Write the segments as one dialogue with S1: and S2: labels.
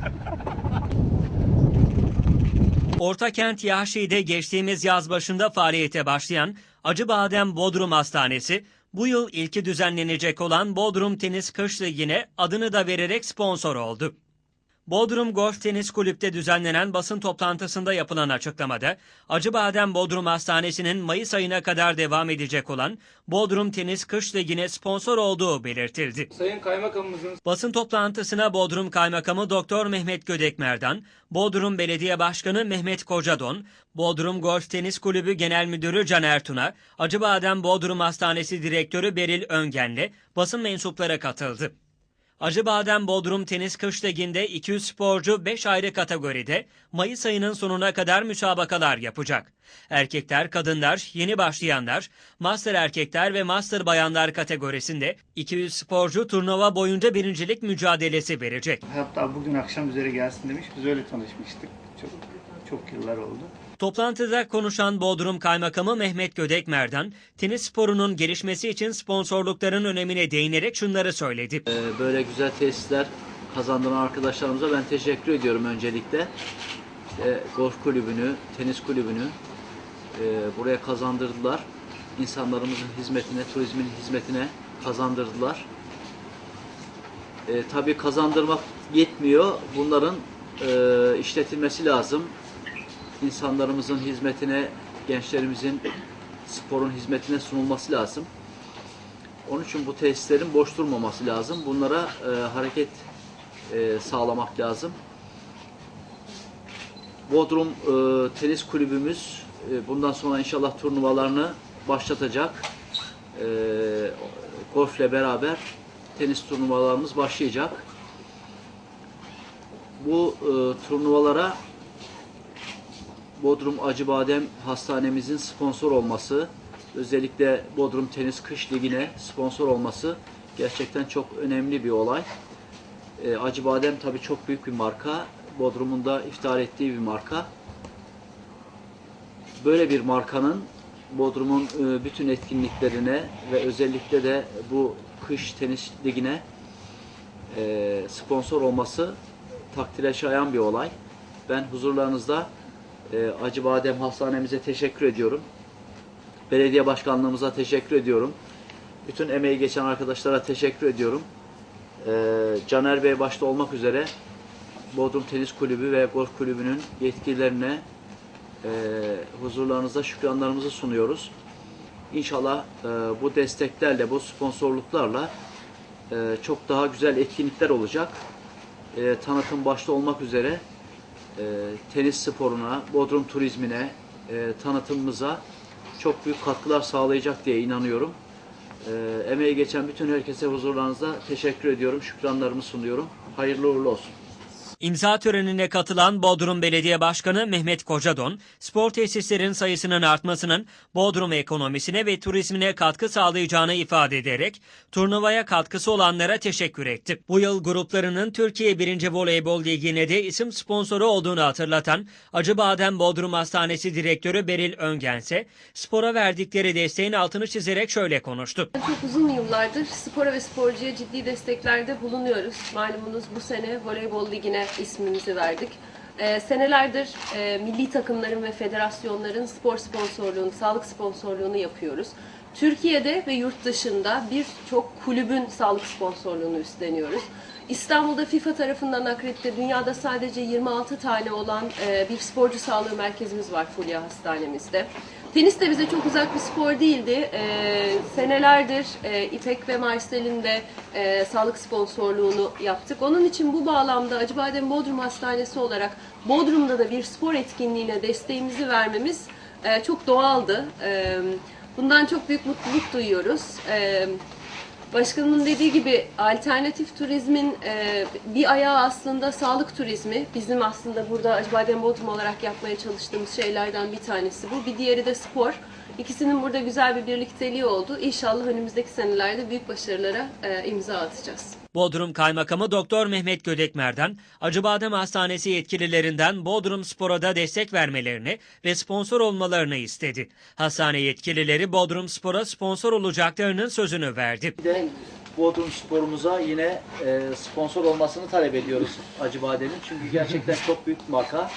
S1: Ortakent Yahşi'de geçtiğimiz yaz başında faaliyete başlayan Acıbadem Bodrum Hastanesi, bu yıl ilki düzenlenecek olan Bodrum Tenis Kış Ligi'ne adını da vererek sponsor oldu. Bodrum Golf Tenis Kulüp'te düzenlenen basın toplantısında yapılan açıklamada, Acıbadem Bodrum Hastanesi'nin Mayıs ayına kadar devam edecek olan Bodrum Tenis Kış Ligi'ne sponsor olduğu belirtildi.
S2: Sayın Kaymakamımızın
S1: Basın toplantısına Bodrum Kaymakamı Doktor Mehmet Gödekmer'dan, Bodrum Belediye Başkanı Mehmet Kocadon, Bodrum Golf Tenis Kulübü Genel Müdürü Caner Tuna, Acıbadem Bodrum Hastanesi Direktörü Beril Öngen'le basın mensupları katıldı. Acıbadem Bodrum Tenis Kış Ligi'nde 200 sporcu 5 ayrı kategoride Mayıs ayının sonuna kadar müsabakalar yapacak. Erkekler, kadınlar, yeni başlayanlar, master erkekler ve master bayanlar kategorisinde 200 sporcu turnuva boyunca birincilik mücadelesi verecek.
S3: Hatta bugün akşam üzere gelsin demiş. Biz öyle tanışmıştık. Çok çok yıllar oldu.
S1: Toplantıda konuşan Bodrum Kaymakamı Mehmet Gödekmer'den tenis sporunun gelişmesi için sponsorlukların önemine değinerek şunları söyledi.
S4: Ee, Böyle güzel tesisler kazandıran arkadaşlarımıza ben teşekkür ediyorum öncelikle. İşte golf kulübünü, tenis kulübünü e, buraya kazandırdılar. İnsanlarımızın hizmetine, turizmin hizmetine kazandırdılar. E, tabii kazandırmak yetmiyor. Bunların e, işletilmesi lazım. İnsanlarımızın hizmetine, gençlerimizin sporun hizmetine sunulması lazım. Onun için bu tesislerin boş durmaması lazım. Bunlara e, hareket e, sağlamak lazım. Bodrum e, Tenis Kulübümüz e, bundan sonra inşallah turnuvalarını başlatacak. E, golfle beraber tenis turnuvalarımız başlayacak. Bu e, turnuvalara Bodrum Acıbadem Hastanemizin sponsor olması, özellikle Bodrum Tenis Kış Ligi'ne sponsor olması gerçekten çok önemli bir olay. E, Acıbadem tabii çok büyük bir marka. Bodrum'un da iftihar ettiği bir marka. Böyle bir markanın Bodrum'un e, bütün etkinliklerine ve özellikle de bu kış tenis ligine e, sponsor olması takdire şayan bir olay. Ben huzurlarınızda e, Acıbadem Hastanemize teşekkür ediyorum. Belediye başkanlığımıza teşekkür ediyorum. Bütün emeği geçen arkadaşlara teşekkür ediyorum. E, Caner Bey başta olmak üzere Bodrum Tenis Kulübü ve Golf Kulübü'nün yetkililerine e, huzurlarınızda şükranlarımızı sunuyoruz. İnşallah e, bu desteklerle, bu sponsorluklarla e, çok daha güzel etkinlikler olacak. E, tanıtım başta olmak üzere e, tenis sporuna, Bodrum turizmine, e, tanıtımımıza çok büyük katkılar sağlayacak diye inanıyorum. E, emeği geçen bütün herkese huzurlarınızda teşekkür ediyorum, şükranlarımı sunuyorum. Hayırlı uğurlu olsun.
S1: İmza törenine katılan Bodrum Belediye Başkanı Mehmet Kocadon, spor tesislerin sayısının artmasının Bodrum ekonomisine ve turizmine katkı sağlayacağını ifade ederek turnuvaya katkısı olanlara teşekkür etti. Bu yıl gruplarının Türkiye 1. Voleybol Ligi'ne de isim sponsoru olduğunu hatırlatan Acıbadem Bodrum Hastanesi Direktörü Beril Öngense, spora verdikleri desteğin altını çizerek şöyle konuştu.
S5: Çok uzun yıllardır spora ve sporcuya ciddi desteklerde bulunuyoruz. Malumunuz bu sene voleybol ligine ismimizi verdik. Ee, senelerdir e, milli takımların ve federasyonların spor sponsorluğunu, sağlık sponsorluğunu yapıyoruz. Türkiye'de ve yurt dışında birçok kulübün sağlık sponsorluğunu üstleniyoruz. İstanbul'da FIFA tarafından akredite dünyada sadece 26 tane olan e, bir sporcu sağlığı merkezimiz var Fulya Hastanemizde. Tenis de bize çok uzak bir spor değildi. E, senelerdir e, İpek ve Marcel'in de e, sağlık sponsorluğunu yaptık. Onun için bu bağlamda Acıbadem Bodrum Hastanesi olarak Bodrum'da da bir spor etkinliğine desteğimizi vermemiz e, çok doğaldı. E, bundan çok büyük mutluluk duyuyoruz. E, Başkanımın dediği gibi alternatif turizmin e, bir ayağı aslında sağlık turizmi. Bizim aslında burada Acıbadem Bodrum olarak yapmaya çalıştığımız şeylerden bir tanesi bu. Bir diğeri de spor. İkisinin burada güzel bir birlikteliği oldu. İnşallah önümüzdeki senelerde büyük başarılara e, imza atacağız.
S1: Bodrum Kaymakamı Doktor Mehmet Gödekmer'den Acıbadem Hastanesi yetkililerinden Bodrum Spor'a da destek vermelerini ve sponsor olmalarını istedi. Hastane yetkilileri Bodrum Spor'a sponsor olacaklarının sözünü verdi.
S4: De Bodrum sporumuza yine e, sponsor olmasını talep ediyoruz Acıbadem'in. Çünkü gerçekten çok büyük bir marka.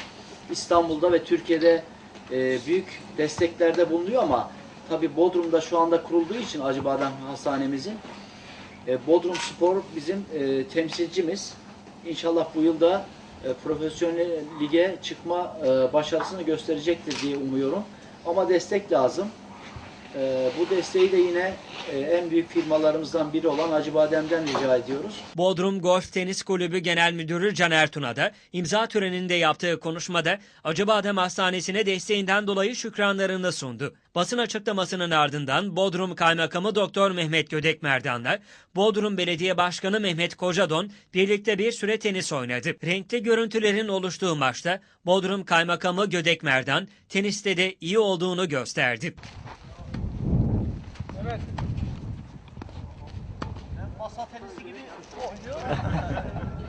S4: İstanbul'da ve Türkiye'de e, büyük desteklerde bulunuyor ama tabi Bodrum'da şu anda kurulduğu için Acıbadem Hastanemizin e, Bodrum Spor bizim e, temsilcimiz. İnşallah bu yılda e, profesyonel lige çıkma e, başarısını gösterecektir diye umuyorum. Ama destek lazım. E, bu desteği de yine e, en büyük firmalarımızdan biri olan Acıbadem'den rica ediyoruz.
S1: Bodrum Golf Tenis Kulübü Genel Müdürü Caner Tuna da imza töreninde yaptığı konuşmada Acıbadem Hastanesi'ne desteğinden dolayı şükranlarını sundu. Basın açıklamasının ardından Bodrum Kaymakamı Doktor Mehmet Gödekmerdan'la Bodrum Belediye Başkanı Mehmet Kocadon birlikte bir süre tenis oynadı. Renkli görüntülerin oluştuğu maçta Bodrum Kaymakamı Gödekmerdan teniste de iyi olduğunu gösterdi.
S2: Masa tenisi gibi oynuyor.